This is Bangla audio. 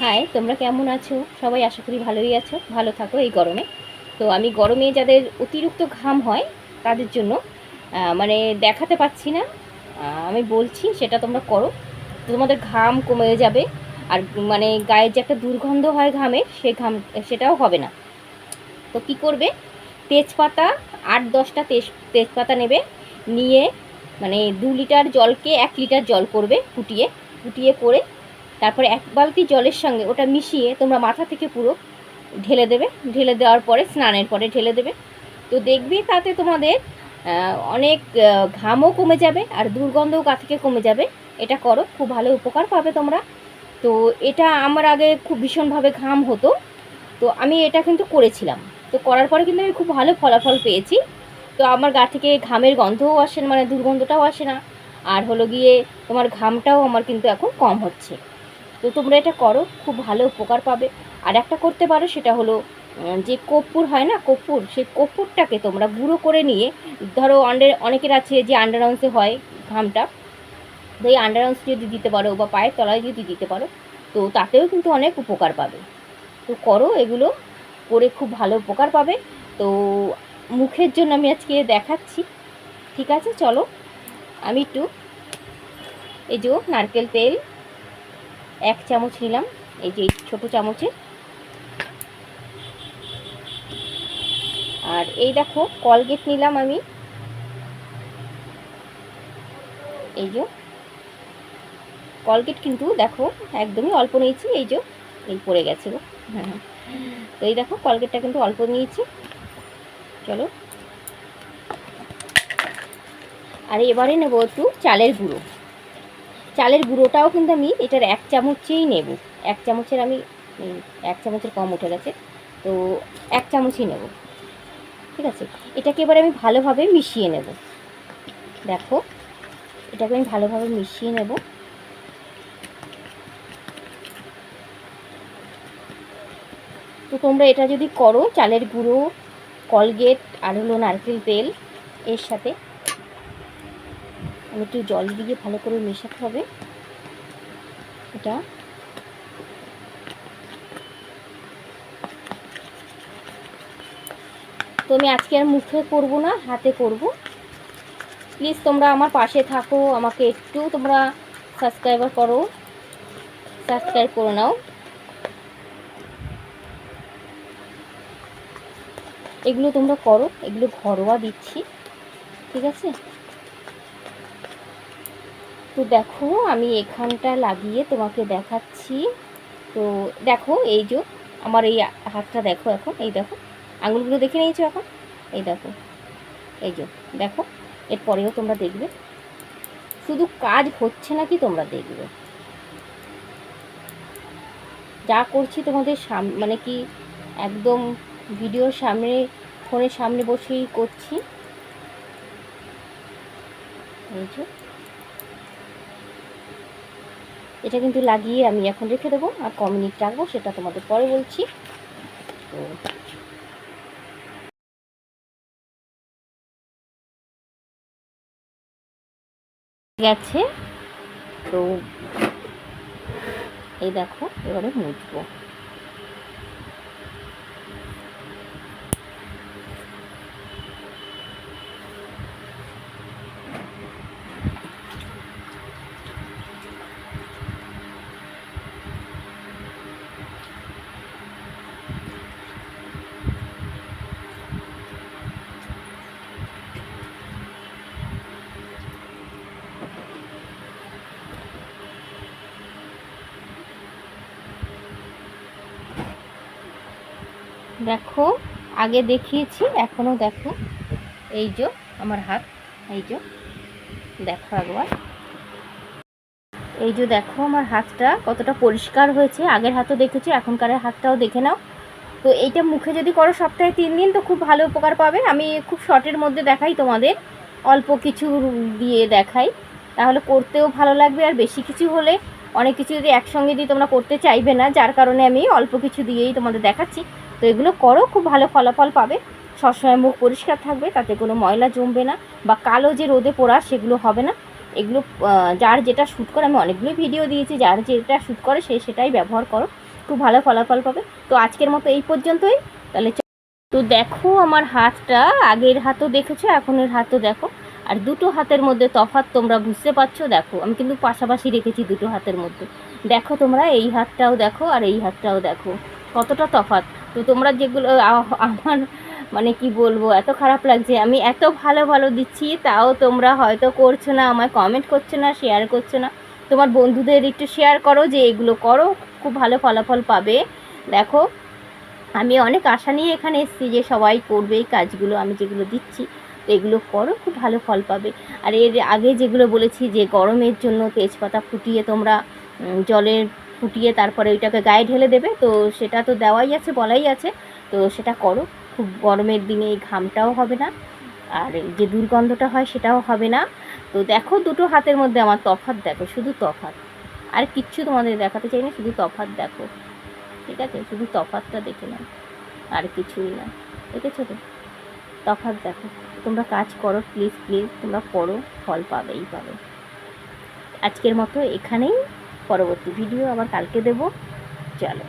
হাই তোমরা কেমন আছো? সবাই আশা করি ভালোই আছো। ভালো থাকো এই গরমে। তো আমি গরমে যাদের অতিরিক্ত ঘাম হয়, তাদের জন্য মানে দেখাতে পাচ্ছি না। আমি বলছি, সেটা তোমরা করো। তোমাদের ঘাম কমে যাবে। আর মানে গায়ের যে একটা দুর্গন্ধ হয় ঘামের সে ঘাম, সেটাও হবে না। তো কি করবে? তেজপাতা, আট দশটা তেজ, তেজপাতা নেবে। নিয়ে মানে দু লিটার জলকে এক লিটার জল করবে ফুটিয়ে। ফুটিয়ে করে তারপরে এক বালতি জলের সঙ্গে ওটা মিশিয়ে তোমরা মাথা থেকে পুরো ঢেলে দেবে। ঢেলে দেওয়ার পরে স্নানের পরে ঢেলে দেবে। তো দেখবে তাতে তোমাদের অনেক ঘামও কমে যাবে আর দুর্গন্ধও গা থেকে কমে যাবে। এটা করো, খুব ভালো উপকার পাবে তোমরা। তো এটা আমার আগে খুব ভীষণভাবে ঘাম হতো। তো আমি এটা কিন্তু করেছিলাম। তো করার পরে কিন্তু আমি খুব ভালো ফলাফল পেয়েছি। তো আমার গা থেকে ঘামের গন্ধও আসে না মানে দুর্গন্ধটাও আসে না। আর হলো গিয়ে তোমার ঘামটাও আমার কিন্তু এখন কম হচ্ছে। তো তোমরা এটা করো, খুব ভালো উপকার পাবে। আর একটা করতে পারো, সেটা হলো যে কর্পূর হয় না, কর্পূর, সেই কর্পূরটাকে তোমরা গুঁড়ো করে নিয়ে, ধরো আন্ডার অনেকের আছে যে আন্ডার হয় ঘামটা, তো এই আন্ডার যদি দিতে পারো বা পায়ের তলায় যদি দিতে পারো, তো তাতেও কিন্তু অনেক উপকার পাবে। তো করো, এগুলো করে খুব ভালো উপকার পাবে। তো মুখের জন্য আমি আজকে দেখাচ্ছি। ঠিক আছে, চলো। আমি একটু, এই যে নারকেল তেল এক চামচ নিলাম, এই যে ছোটো চামচে। আর এই দেখো কলগেট নিলাম আমি। এই যে। কলগেট কিন্তু দেখো, একদমই অল্প নিয়েছি, এই যে, এই পড়ে গেছে। গো হ্যাঁ। তো এই দেখো কলগেটটা কিন্তু অল্প নিয়েছি। চলো। আর এবারে নেব একটু চালের গুঁড়ো। চালের গুঁড়োটাও কিন্তু আমি এটার এক চামচেই নেব। এক চামচের আমি এক চামচের কম উঠে গেছে, তো এক চামচই নেব। ঠিক আছে? এটাকে এবারে আমি ভালোভাবে মিশিয়ে নেব। দেখো, এটাকে আমি ভালোভাবে মিশিয়ে নেব। তো তোমরা এটা যদি করো, চালের গুঁড়ো, কলগেট, আর হলো নারকেল তেল এর সাথে একটু জল দিয়ে ভালো করে মেশাতে হবে। এটা। তো আমি আজকে আর মুখে করব না, হাতে করব। প্লিজ তোমরা আমার পাশে থাকো, আমাকে একটু তোমরা সাবস্ক্রাইবার করো সাবস্ক্রাইব করে নাও। এগুলো তোমরা করো, এগুলো ঘরোয়া দিচ্ছি, ঠিক আছে? তো দেখো, আমি এখানটা লাগিয়ে তোমাকে দেখাচ্ছি। তো দেখো, এই যে আমার এই হাতটা দেখো এখন, এই দেখো, আঙুলগুলো দেখে নিয়েছো এখন? এই দেখো, এই যে দেখো, এরপরেও তোমরা দেখবে। শুধু কাজ হচ্ছে নাকি তোমরা দেখবে। যা করছি তোমাদের সাম মানে কি একদম ভিডিওর সামনে, ফোনের সামনে বসেই করছি। এই যে এটা কিন্তু লাগিয়ে আমি এখন রেখে দেবো, আর ক মিনিট রাখব, সেটা তোমাদের পরে বলছি। তো গেছে। তো এই দেখো, এবারে মুছবো। দেখো, আগে দেখিয়েছি এখনও দেখো। এই যে আমার হাত, এই যে, দেখো একবার। এই যে দেখো আমার হাতটা কতটা পরিষ্কার হয়েছে। আগের হাতও দেখেছ, এখনকার হাতটাও দেখে নাও। তো এইটা মুখে যদি করো, সপ্তাহে তিন দিন তো খুব ভালো উপকার পাবে। আমি খুব শর্টের মধ্যে দেখাই তোমাদের। অল্প কিছু দিয়ে দেখাই। তাহলে করতেও ভালো লাগবে। আর বেশি কিছু হলে অনেক কিছু যদি একসঙ্গে দিয়ে তোমরা করতে চাইবে না, যার কারণে আমি অল্প কিছু দিয়েই তোমাদের দেখাচ্ছি। তো এগুলো করো, খুব ভালো ফলাফল পাবে। সবসময় মুখ পরিষ্কার থাকবে, তাতে কোনো ময়লা জমবে না বা কালো যে রোদে পোড়া সেগুলো হবে না। এগুলো যার যেটা শ্যুট করে, আমি অনেকগুলো ভিডিও দিয়েছি, যার যেটা শ্যুট করে সে সেটাই ব্যবহার করো, খুব ভালো ফলাফল পাবে। তো আজকের মতো এই পর্যন্তই। তাহলে তো দেখো আমার হাতটা, আগের হাতও দেখেছ, এখনের হাতও দেখো। আর দুটো হাতের মধ্যে তফাৎ তোমরা বুঝতে পারছ, দেখো। আমি কিন্তু পাশাপাশি রেখেছি দুটো হাতের মধ্যে। দেখো তোমরা, এই হাতটাও দেখো আর এই হাতটাও দেখো। কতটা তফাৎ। তো তোমরা যেগুলো আমার মানে কি বলব এত খারাপ লাগছে। আমি এত ভালো ভালো দিচ্ছি তাও তোমরা হয়তো করছ না আমায় কমেন্ট করছ না শেয়ার করছ না। তোমার বন্ধুদের একটু শেয়ার করো যে এগুলো করো খুব ভালো ফলাফল পাবে। দেখো আমি অনেক আশা নিয়ে এখানে এসেছি যে সবাই করবে এই কাজগুলো আমি যেগুলো দিচ্ছি তো এগুলো করো খুব ভালো ফল পাবে। আর এর আগে যেগুলো বলেছি যে গরমের জন্য তেজপাতা ফুটিয়ে তোমরা উম, জলে ফুটিয়ে তারপরে ওইটাকে গায়ে ঢেলে দেবে। তো সেটা তো দেওয়াই আছে, বলাই আছে। তো সেটা করো। খুব গরমের দিনে এই ঘামটাও হবে না। আর এই যে দুর্গন্ধটা হয় সেটাও হবে না। তো দেখো দুটো হাতের মধ্যে আমার তফাৎ দেখো, শুধু তফাৎ। আর কিচ্ছু তোমাদের দেখাতে চাই না, শুধু তফাৎ দেখো। ঠিক আছে? শুধু তফাৎটা দেখে নাও। আর কিছুই না। দেখেছ তো? তফাৎ দেখো। তোমরা কাজ করো প্লিজ প্লিজ তোমরা করো ফল পাবেই পাবে। আজকের মতো এখানেই। পরবর্তী ভিডিও আবার কালকে দেবো। চলো।